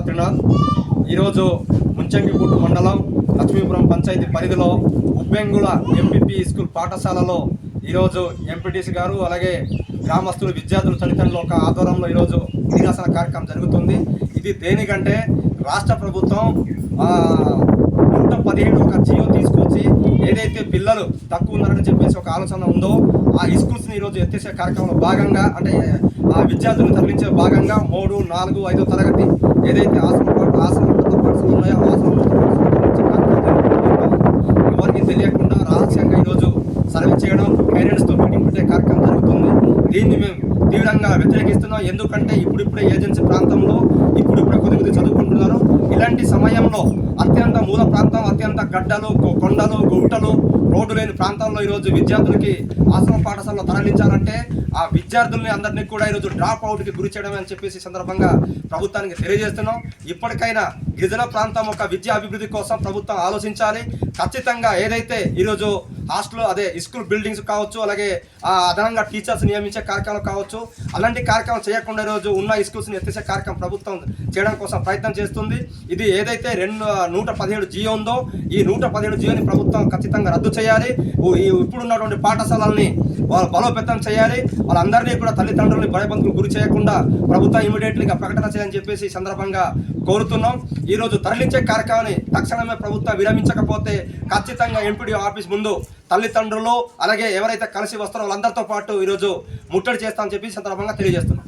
కూడా త్రినాథ్ ఈరోజు ముంచంగిపూట్ మండలం లక్ష్మీపురం పంచాయతీ పరిధిలో ఉబ్బెంగుల ఎంపీపీ స్కూల్ పాఠశాలలో ఈరోజు ఎంపీటీసీ గారు అలాగే గ్రామస్తులు విద్యార్థులు తల్లిదండ్రుల ఒక ఆధ్వర్యంలో ఈరోజు నిరాసన కార్యక్రమం జరుగుతుంది. ఇది దేనికంటే రాష్ట్ర ప్రభుత్వం నూట పదిహేడు ఒక జియో తీసుకొచ్చి ఏదైతే పిల్లలు తక్కువ ఉన్నారని చెప్పేసి ఒక ఆలోచన ఉందో ఆ స్కూల్స్ని ఈరోజు ఎత్తేసే కార్యక్రమంలో భాగంగా అంటే ఆ విద్యార్థులను తరలించే భాగంగా మూడు నాలుగు ఐదో తరగతి ఏదైతే ఆశ్రమ పాఠ- ఆశ్రమ ఉన్నాయో ఆ ఆశ్రమ ఎవరికి తెలియకుండా రహస్యంగా ఈరోజు సర్వే చేయడం పేరెంట్స్తో మీటింగ్ పెట్టే కార్యక్రమం జరుగుతుంది. దీన్ని మేము తీవ్రంగా వ్యతిరేకిస్తున్నాం. ఎందుకంటే ఇప్పుడిప్పుడే ఏజెన్సీ ప్రాంతంలో ఇప్పుడిప్పుడే కొద్ది కొద్ది చదువుకుంటున్నారు. ఇలాంటి సమయంలో అత్యంత మూల ప్రాంతం అత్యంత గడ్డలు కొండలు గుట్టలు రోడ్డు లేని ప్రాంతాల్లో ఈరోజు విద్యార్థులకి ఆశ్రమ పాఠశాలలో తరలించాలంటే ఆ విద్యార్థుల్ని అందరినీ కూడా ఈరోజు డ్రాప్ అవుట్కి గురి చేయడం అని చెప్పేసి సందర్భంగా ప్రభుత్వానికి తెలియజేస్తున్నాం. ఇప్పటికైనా గిరిజన ప్రాంతం యొక్క విద్యా అభివృద్ధి కోసం ప్రభుత్వం ఆలోచించాలి. ఖచ్చితంగా ఏదైతే ఈరోజు హాస్టల్ అదే స్కూల్ బిల్డింగ్స్ కావచ్చు అలాగే ఆ అదనంగా టీచర్స్ నియమించే కార్యక్రమం కావచ్చు అలాంటి కార్యక్రమం చేయకుండా రోజు ఉన్న స్కూల్స్ని ఎత్తేసే కార్యక్రమం ప్రభుత్వం చేయడం కోసం ప్రయత్నం చేస్తుంది. ఇది ఏదైతే రెండు నూట పదిహేడు జియో ఉందో ఈ నూట పదిహేడు జియోని ప్రభుత్వం ఖచ్చితంగా రద్దు చేయాలి. ఇప్పుడున్నటువంటి పాఠశాలల్ని వాళ్ళు బలోపేతం చేయాలి. వాళ్ళందరినీ కూడా తల్లిదండ్రులని భయబంధులకు గురి చేయకుండా ప్రభుత్వం ఇమీడియట్లీగా ప్రకటన చేయాలని చెప్పేసి ఈ సందర్భంగా కోరుతున్నాం. ఈరోజు తరలించే కార్యక్రమాన్ని తక్షణమే ప్రభుత్వం విరమించకపోతే ఖచ్చితంగా ఎంపీడీ ఆఫీస్ ముందు తల్లిదండ్రులు అలాగే ఎవరైతే కలిసి వస్తారో వాళ్ళందరితో పాటు ఈరోజు ముట్టడి చేస్తామని చెప్పి సందర్భంగా తెలియజేస్తున్నాం.